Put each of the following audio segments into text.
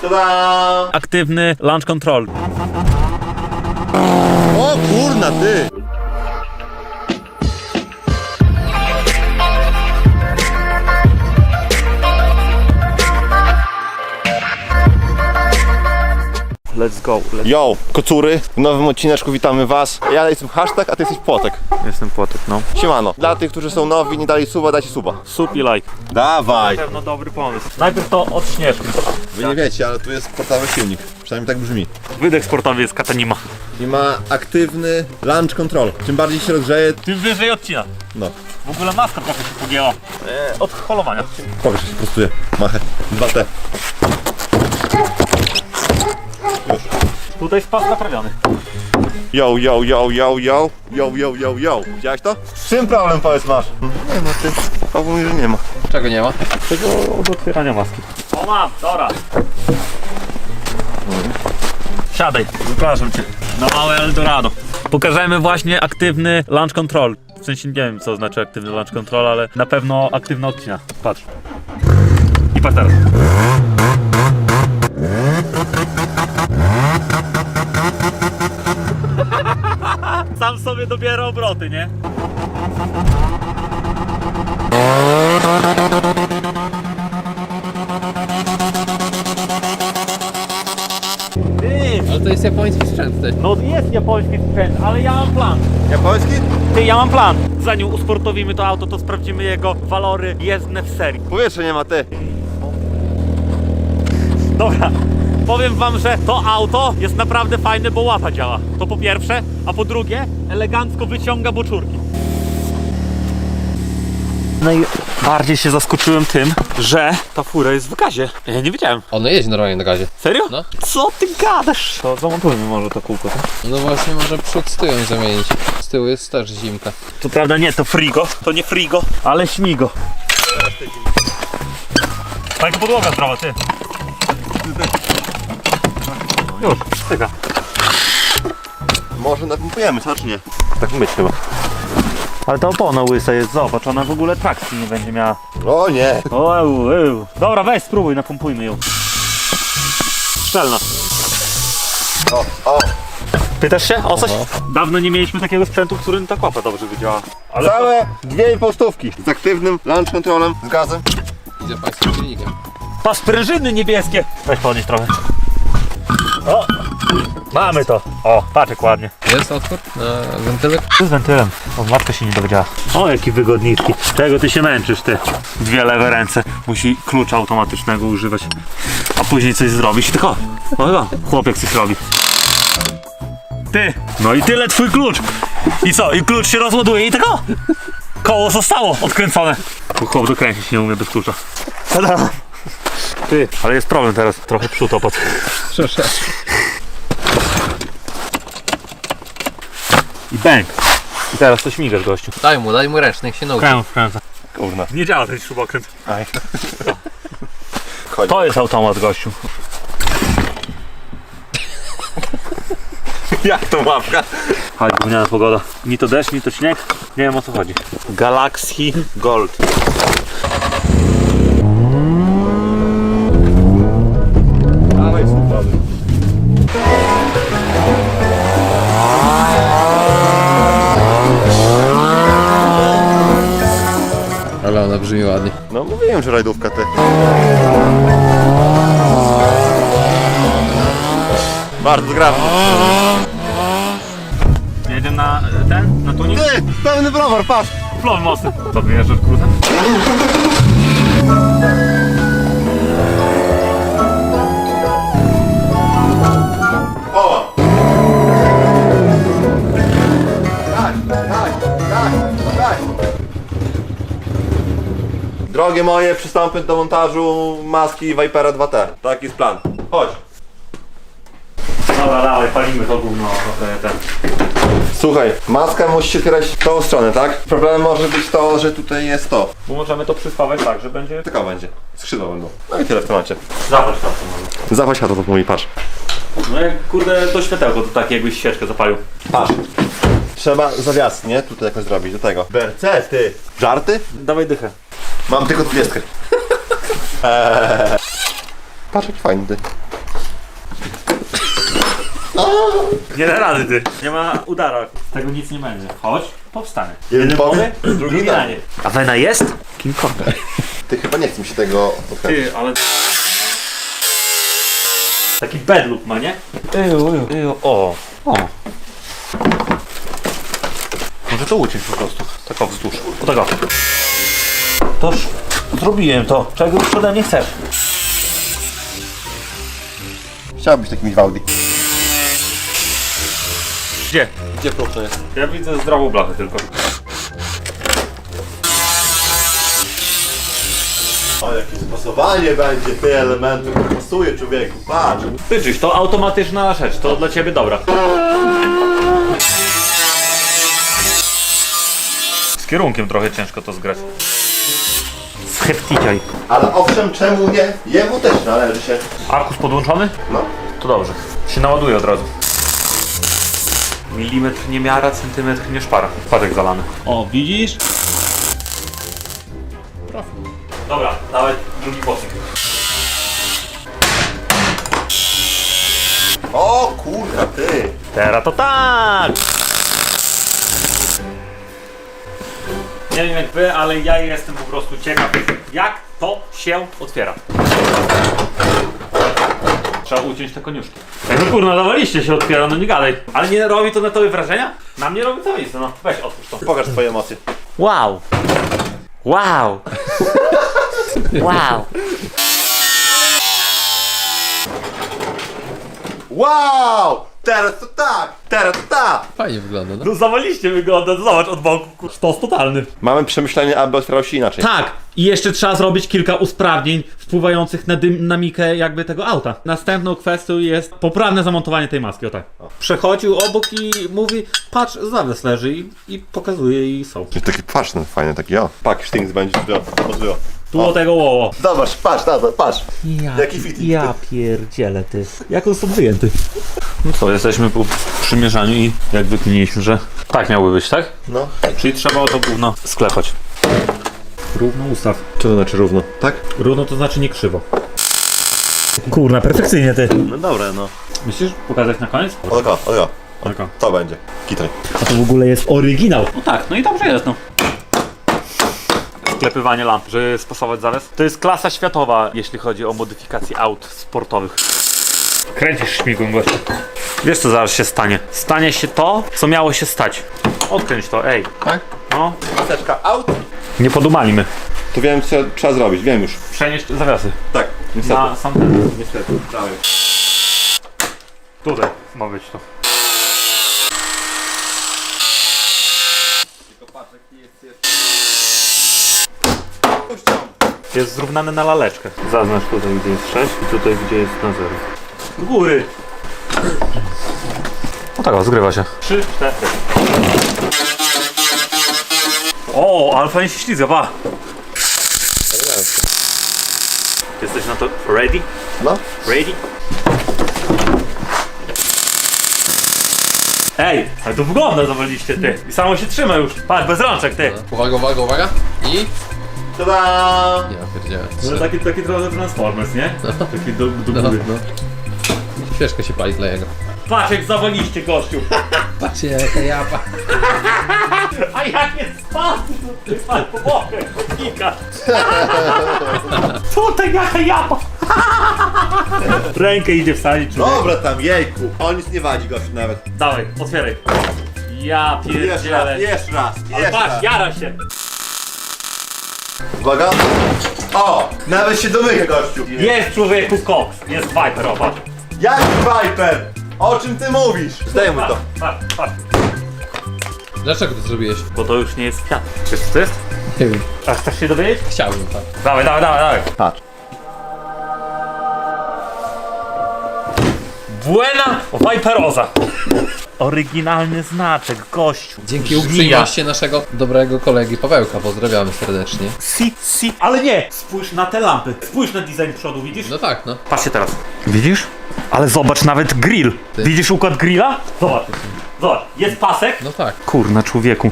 Tada! Aktywny launch control. O kurna ty! Let's go. Let's... Yo, kocury, w nowym odcineczku witamy was. Ja jestem hashtag, a ty jesteś płotek. Jestem płotek, no. Siemano. Dla tych, którzy są nowi, nie dali suba, dajcie suba. Sup i like. Dawaj! Na pewno dobry pomysł. Najpierw to od śnieżki. Wy nie wiecie, ale tu jest sportowy silnik. Przynajmniej tak brzmi. Wydech sportowy jest katanima. I ma aktywny launch control. Czym bardziej się rozgrzeje, Tym wyżej odcina. no. W ogóle maska trochę się pogięła. E, od holowania. Pokaż, że się prostuje. Machę. 2T. Tutaj jest pas naprawiony. Yo, yo, yo, yo, yo, yo, yo, yo, yo. Widziałeś to? Z czym problem powiedz masz? Nie ma ty. Paweł mówi, że nie ma. Czego nie ma? Tego od otwierania maski. O mam, dobra. Siadaj, zapraszam cię. Na małe Eldorado. Pokażemy właśnie aktywny launch control. W sensie nie wiem co znaczy aktywny launch control, ale na pewno aktywna odcina. Patrz. I patrz teraz. Sam sobie dobiera obroty, nie? Ty, Ale to jest japoński sprzęt, ty. no jest japoński sprzęt, ale ja mam plan. Japoński? Ty, ja mam plan. Zanim usportowimy to auto, to sprawdzimy jego walory jezdne w serii. Powietrze nie ma ty. Dobra, powiem wam, że to auto jest naprawdę fajne, bo łapa działa. To po pierwsze, a po drugie, elegancko wyciąga boczurki. No i bardziej się zaskoczyłem tym, że ta fura jest w gazie. Ja nie wiedziałem. Ono jeździ normalnie na gazie. Serio? No. Co ty gadasz? To zamontujmy może to kółko. tak? No właśnie może przód z tyłem zamienić. Z tyłu jest też zimka. To prawda nie, to frigo, to nie frigo, ale śmigo. Tak podłoga zdrowa, ty. Już, tyka. Może napompujemy, co czy nie? Tak chyba. Ale ta opona łysa jest, zobacz, ona w ogóle trakcji nie będzie miała. O nie! O, eł, eł. Dobra, weź spróbuj, napompujmy ją. Szczelna. O, o! Pytasz się o coś? Dawno nie mieliśmy takiego sprzętu, w którym ta łapa dobrze wydziała. Ale Całe dwie i pół stówki. Z aktywnym launch controlem, z gazem. I z japońskim silnikiem. Pa sprężyny niebieskie! Weź podnieś trochę. O! Mamy to! O, patrz ładnie. Jest otwór na wentylek? Tu z wentylem. O, matka się nie dowiedziała. O, jaki wygodniczki. Czego ty się męczysz, ty? Dwie lewe ręce. Musi klucza automatycznego używać. A później coś zrobić i tylko. O, o, chłopiec coś robi. Ty! No i tyle twój klucz! I co? I klucz się rozładuje i tylko? Koło zostało odkręcone. Bo Chłop dokręcić nie umie bez klucza. Tada! Ty, ale jest problem teraz. Trochę przód opadł. Proszę. I bang! I teraz to śmigasz, gościu. Daj mu, daj mu ręczny, niech się nauczy. Kręc, kręcę. Kurna. Nie działa ten śrubokręt. Aj. To jest automat, gościu. Jak to łapka? Chodź, gówniana pogoda. Ni to deszcz, ni to śnieg. Nie wiem o co chodzi. Galaxy Gold. Ale ona brzmi ładnie. No mówiłem, że rajdówka ty. Bardzo gra. Jedziemy na e, ten, na tunik? Ty, pełny browar, patrz. Flow mocny. To wyjeżdżasz daj, daj. Drogie moje, przystąpię do montażu maski Vipera 2T. Taki jest plan. Chodź. Dobra, dawaj, palimy to gówno. Ten. Słuchaj, maska musi się otwierać w tą stronę, tak? Problemem może być to, że tutaj jest to. Bo możemy to przyspawać tak, że będzie... Taka będzie. Skrzydła będą. No i tyle w temacie. Zapać tam to może. Zawać to mówi, patrz. No jak kurde to światełko, to takie jakbyś świeczkę zapalił. Patrz. Trzeba zawias, nie? Tutaj jakoś zrobić, do tego. Berce, ty. Żarty? Dawaj dychę. Mam tylko dwudziestkę. eee. Patrz jak fajny ty. Nie da rady ty. Nie ma udara. Z tego nic nie będzie. Chodź, powstanę. Jeden powie, drugi danie. A wena jest? King Kong. Ty chyba nie chce mi się tego odkręcić. Ty, ale... Taki bedlook ma, nie? Eju, eju, o. O. Może to uciąć po prostu. Tak o wzdłuż. O tego. Toż zrobiłem to. Czego już ode mnie chcesz? Chciałbyś takimi Audi. Gdzie? Gdzie proszę jest? Ja widzę zdrową blachę tylko. O, jakie spasowanie będzie, ty elementy, to pasuje człowieku, patrz. Tyczyś, to automatyczna rzecz, to dla ciebie dobra. Z kierunkiem trochę ciężko to zgrać. Schepticiaj. Ale owszem, czemu nie? Jemu też należy się. Arkus podłączony? No. To dobrze. Się naładuje od razu. Milimetr nie miara, centymetr nie szpara. Patek zalany. O, widzisz? Dobra, nawet drugi posyp. O kurwa, ty. Teraz to tak! Nie wiem jak wy, ale ja jestem po prostu ciekaw, jak to się otwiera. Trzeba uciąć te koniuszki. Jak no kurna, dawaliście się otwiera, no nie gadaj. Ale nie robi to na tobie wrażenia? Na mnie robi to nic, no. Weź otwórz to. Pokaż twoje emocje. Wow! Wow! Wow! Wow! Teraz to tak! Teraz to tak! Fajnie wygląda, no. No zawaliście wygląda, zobacz od boku. kur- Sztos totalny. Mamy przemyślenie, aby otwierał się inaczej. Tak, i jeszcze trzeba zrobić kilka usprawnień wpływających na dynamikę jakby tego auta. Następną kwestią jest poprawne zamontowanie tej maski, o tak. Przechodził obok i mówi, patrz, zawias leży i, i pokazuje i są. Taki kwaczny, fajny taki, o. Pak, sztynk będzie zdro, zdro. Tu do tego łoło. Zobacz, patrz, na to, patrz. Ja, Jaki fitting. ja pierdzielę ty. Jak on stąd wyjęty? No co, jesteśmy po przymierzaniu i jak wykminiliśmy, że tak miały być, tak? No. Czyli trzeba o to gówno sklepać. Równo ustaw. Co to znaczy równo? Tak? Równo to znaczy nie krzywo. Kurna, perfekcyjnie ty. No dobra, no. Myślisz pokazać na koniec? Oko, oko. Taka. To będzie. Kitaj. A to w ogóle jest oryginał. No tak, no i dobrze jest, no. Sklepywanie lamp, żeby spasować zawias. To jest klasa światowa, jeśli chodzi o modyfikację aut sportowych. Kręcisz śmigłem gościu. Wiesz co zaraz się stanie? Stanie się to, co miało się stać. Odkręć to, ej. Tak? No, Maseczka out. nie podumali my. To wiem, co trzeba zrobić, wiem już. Przenieść zawiasy. Tak, niestety. Na sam ten. Niestety. Dawaj. Tutaj ma być to. Jest zrównany na laleczkę. Zaznacz tutaj, gdzie jest 6 i tutaj, gdzie jest na 0. Do góry! No tak, o, zgrywa się. 3, 4. O, ale fajnie się ślizga, pa! Jesteś na to ready? No. Ready? Ej, ale to wygląda zawaliście ty. I samo się trzyma już. Patrz, bez rączek ty. Uwaga, uwaga, uwaga. I... Tada! Ja pierdzielę. No, taki, taki trochę Transformers, nie? Taki do, do No, góry. no. Świeczka się pali dla jego. Patrz jak zawaliście gościu. Patrzcie, jaka japa. A jak jest spadł, ty patrz po bokach, chodnika. Tutaj jaka japa. Rękę idzie wsadzić. człowiek. Dobra tam, jejku. O nic nie wadzi gościu nawet. Dawaj, otwieraj. Ja Jeszcze raz, pierdzielę. jeszcze raz, Ale jeszcze patrz, raz. jara się. Uwaga. O! Nawet się domyka gościu. Jest człowieku koks. Jest Viper, o patrz. Jaki Viper? O czym ty mówisz? Zdejmuj to. Patrz, patrz. Dlaczego to zrobiłeś? Bo to już nie jest kwiat. Wiesz co to jest? Nie wiem. A chcesz się dowiedzieć? Chciałbym, tak. Dawaj, dawaj, dawaj, dawaj. Patrz. Buena Viperoza. Oryginalny znaczek, gościu. Dzięki Żmija. uprzejmości naszego dobrego kolegi Pawełka. Pozdrawiamy serdecznie. Si, si, ale nie! Spójrz na te lampy. Spójrz na design przodu, widzisz? No tak, no. Patrzcie teraz. Widzisz? Ale zobacz, nawet grill. Ty. Widzisz układ grilla? Zobacz. Zobacz, jest pasek. No tak. Kurna, człowieku.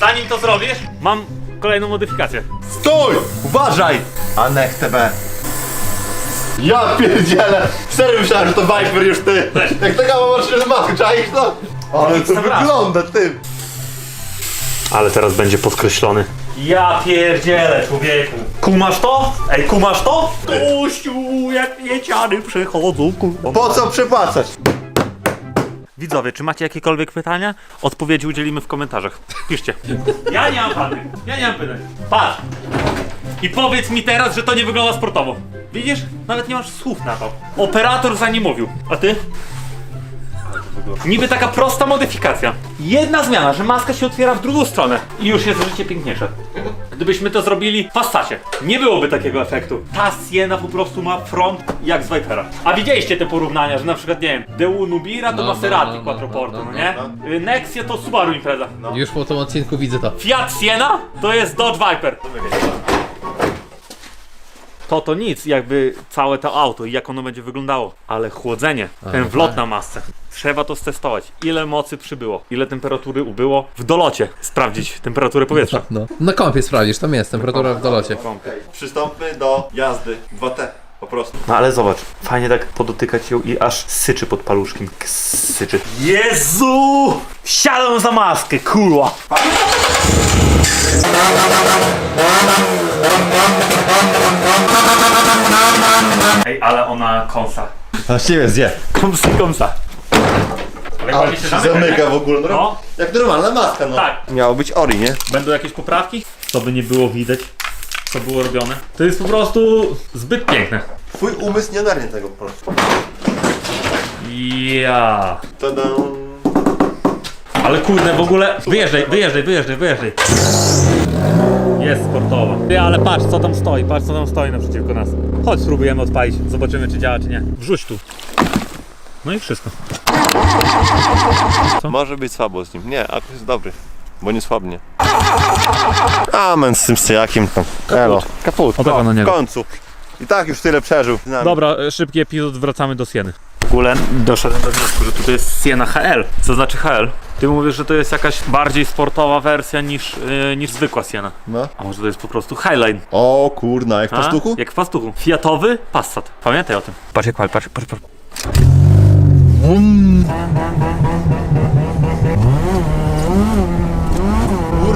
Zanim to zrobisz, mam kolejną modyfikację. Stój! Uważaj! Anech TB. Ja pierdzielę! Serio myślałem, że to Viper już ty! Jak taka maszyna maskę, czaisz to? Ale to wygląda, ty! Ale teraz będzie podkreślony. Ja pierdzielę, człowieku. Kumasz to? Ej, kumasz to? Gościu, jak mieciany przechodzą, kurwa. Po co przepłacać? Widzowie, czy macie jakiekolwiek pytania? Odpowiedzi udzielimy w komentarzach. Piszcie. Ja nie mam pytań. Ja nie mam pytań. Patrz. I powiedz mi teraz, że to nie wygląda sportowo. Widzisz? Nawet nie masz słów na to. Operator za nie mówił. A ty? Niby taka prosta modyfikacja. Jedna zmiana, że maska się otwiera w drugą stronę i już jest życie piękniejsze. Gdybyśmy to zrobili w Passacie, nie byłoby takiego efektu. Ta Siena po prostu ma front jak z Vipera. A widzieliście te porównania, że na przykład, nie wiem, Deu Nubira to No, no, Maserati no, no, Quattroporte, no, no, no, nie? Y, Nexia to Subaru Impreza. Już po tym odcinku widzę to. Fiat Siena to jest Dodge Viper. To to nic, jakby całe to auto i jak ono będzie wyglądało. Ale chłodzenie, ten wlot na masce. Trzeba to stestować. Ile mocy przybyło, ile temperatury ubyło. W dolocie sprawdzić temperaturę powietrza. No. Na kąpie sprawdzisz, tam jest temperatura w dolocie. Przystąpmy do jazdy 2T. Po prostu. No ale zobacz, fajnie tak podotykać ją i aż syczy pod paluszkiem. Syczy. Jezu! Wsiadam za maskę, kurwa! Ej, ale ona kąsa. Właściwie zje. Kąsy, kąsa. Ale się zamyka, w ogóle. No, No. Jak normalna maska, no. Tak. Miało być Ori, nie? Będą jakieś poprawki? Co by nie było widać, co było robione. To jest po prostu zbyt piękne. Twój umysł nie ogarnie tego po prostu. Ja. Tada. Ale kurde, w ogóle. Wyjeżdżaj, wyjeżdżaj, wyjeżdżaj, wyjeżdżaj. Jest sportowa. Ty, ale patrz, co tam stoi, patrz, co tam stoi naprzeciwko nas. Chodź, spróbujemy odpalić, zobaczymy, czy działa, czy nie. Wrzuć tu. No i wszystko. Może być słabo z nim. Nie, akurat jest dobry. Bo nie słabnie. Amen z tym stojakiem tam. Elo. Kaput. O, tak, na w niego. końcu. I tak już tyle przeżył. z nami. Dobra, e, szybki epizod, wracamy do Sieny. W ogóle doszedłem do wniosku, że tutaj jest Siena HL. Co znaczy HL? Ty mówisz, że to jest jakaś bardziej sportowa wersja niż, yy, niż zwykła Siena. No. A może to jest po prostu Highline? O kurna, jak w A? pastuchu? Jak w pastuchu. Fiatowy Passat. Pamiętaj o tym. Patrz jak patrz, patrz, patrz.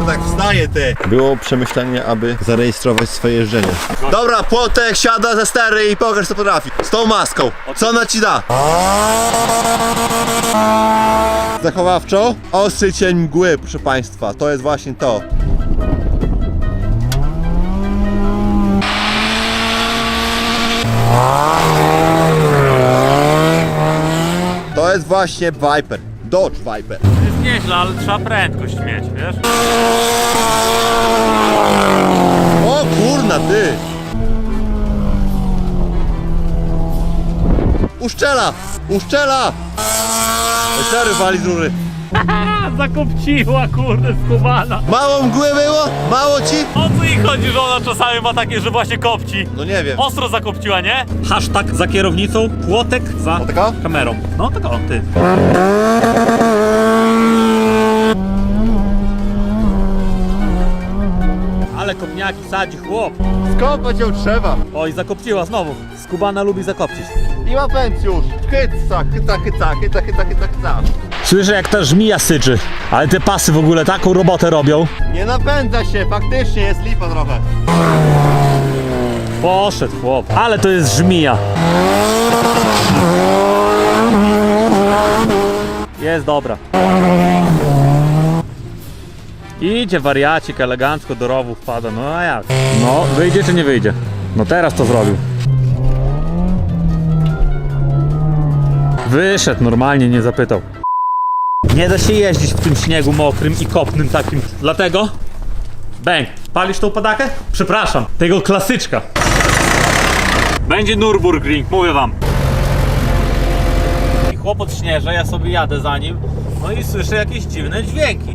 Kurwa, jak wstaje ty. Było przemyślenie, aby zarejestrować swoje jeżdżenie. Dobra, płotek siada ze stery i pokaż co potrafi. Z tą maską. Co ona ci da? Zachowawczo. Ostry cień mgły, proszę państwa. To jest właśnie to. To jest właśnie Viper. Dodge Viper. Nieźle, ale trzeba prędkość mieć, wiesz? O kurna ty! Uszczela! Uszczela! Sery wali z rury. Zakopciła, kurde, skubana. Mało mgły było? Mało ci? O co jej chodzi, że ona czasami ma takie, że właśnie kopci? No nie wiem. Ostro zakopciła, nie? Hashtag za kierownicą, płotek za taka? kamerą. No tak o, ty. Ale kopniaki sadzi chłop. Skąpać ją trzeba. Oj, zakopciła znowu. Skubana lubi zakopcić. I ma pęcjusz. Chyca, chyca, chyca, chyca, chyca, chyca, chyca. Słyszę jak ta żmija syczy, ale te pasy w ogóle taką robotę robią. Nie napędza się, faktycznie jest lipa trochę. Poszedł chłop, ale to jest żmija. Jest dobra. Idzie wariacik elegancko do rowu wpada, no a jak? No, wyjdzie czy nie wyjdzie? No teraz to zrobił. Wyszedł normalnie, nie zapytał. Nie da się jeździć w tym śniegu mokrym i kopnym takim. Dlatego Bęk, palisz tą padakę? Przepraszam, tego klasyczka. Będzie Nürburgring, mówię wam. I chłopot śnieże, ja sobie jadę za nim, no i słyszę jakieś dziwne dźwięki.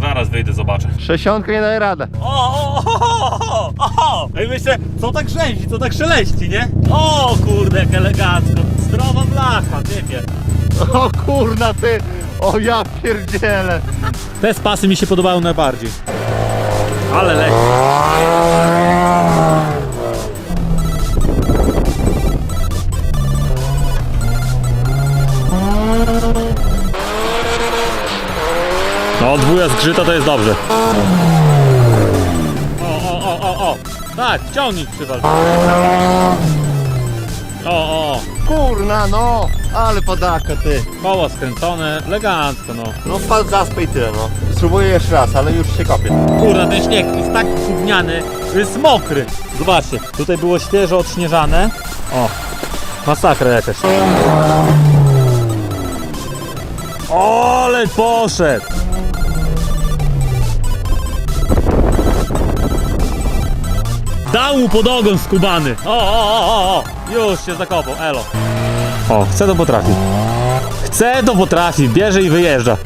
Zaraz wyjdę, zobaczę. Sześćdziesiątka nie daje radę. O, o, o, o, o, o. No i myślę, co tak rzęzi, co tak szeleści, nie? O kurde, jak elegancko. Zdrowa blacha, typie. O kurna ty! O ja pierdzielę! Te spasy mi się podobają najbardziej. Ale leci. Zgrzyta to jest dobrze. O, o, o, o, o. Tak, ciągnik przywal. O, o, o. Kurna, no! Ale podaka, ty. Koło skręcone, elegancko no. No wpadł zaspę i tyle, no. Spróbuję jeszcze raz, ale już się kopię. Kurna, ten śnieg jest tak gówniany, że jest mokry. Zobaczcie, tutaj było świeżo odśnieżane. O, masakra jakaś. O, ale poszedł! Dał mu pod ogon skubany. O, o, o, o, o. Już się zakopał, elo. O, chce to potrafi. Chce to potrafi, bierze i wyjeżdża.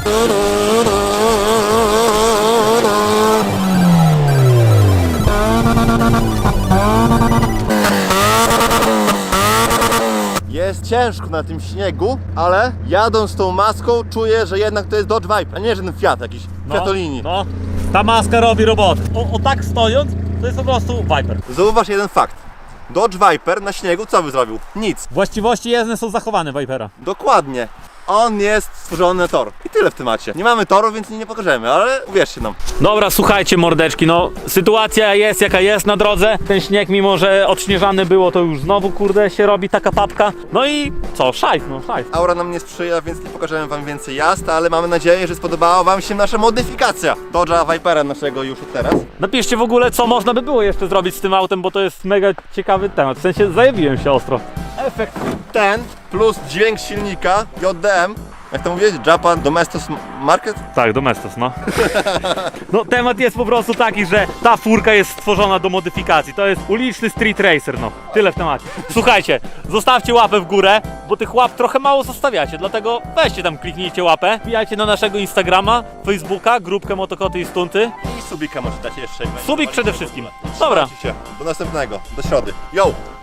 Jest ciężko na tym śniegu, ale jadąc tą maską czuję, że jednak to jest Dodge Viper, a nie żaden Fiat jakiś, Fiatolini. No, ta maska robi robotę. O, o tak stojąc, to jest po prostu Viper. Zauważ jeden fakt. Dodge Viper na śniegu co by zrobił? Nic. Właściwości jezdne są zachowane Vipera. Dokładnie. On jest stworzony tor. I tyle w temacie. Nie mamy toru, więc nie, nie pokażemy, ale uwierzcie nam. Dobra, słuchajcie mordeczki, no sytuacja jest jaka jest na drodze. Ten śnieg, mimo że odśnieżany było, to już znowu kurde się robi taka papka. No i co, szajs, no szajs. Aura nam nie sprzyja, więc nie pokażemy wam więcej jazd, ale mamy nadzieję, że spodobała wam się nasza modyfikacja Dodge'a Vipera naszego już od teraz. Napiszcie w ogóle, co można by było jeszcze zrobić z tym autem, bo to jest mega ciekawy temat. W sensie zajebiłem się ostro. Efekt ten plus dźwięk silnika JDM, jak to mówić? Japan Domestos Market? Tak, Domestos, no. No temat jest po prostu taki, że ta furka jest stworzona do modyfikacji. To jest uliczny street racer, no. Tyle w temacie. Słuchajcie, zostawcie łapę w górę, bo tych łap trochę mało zostawiacie, dlatego weźcie tam, kliknijcie łapę, wbijajcie na naszego Instagrama, Facebooka, grupkę Motokoty i Stunty. I subika możecie dać jeszcze. Subik przede wszystkim. Dobra. Się. Do następnego, do środy. Yo!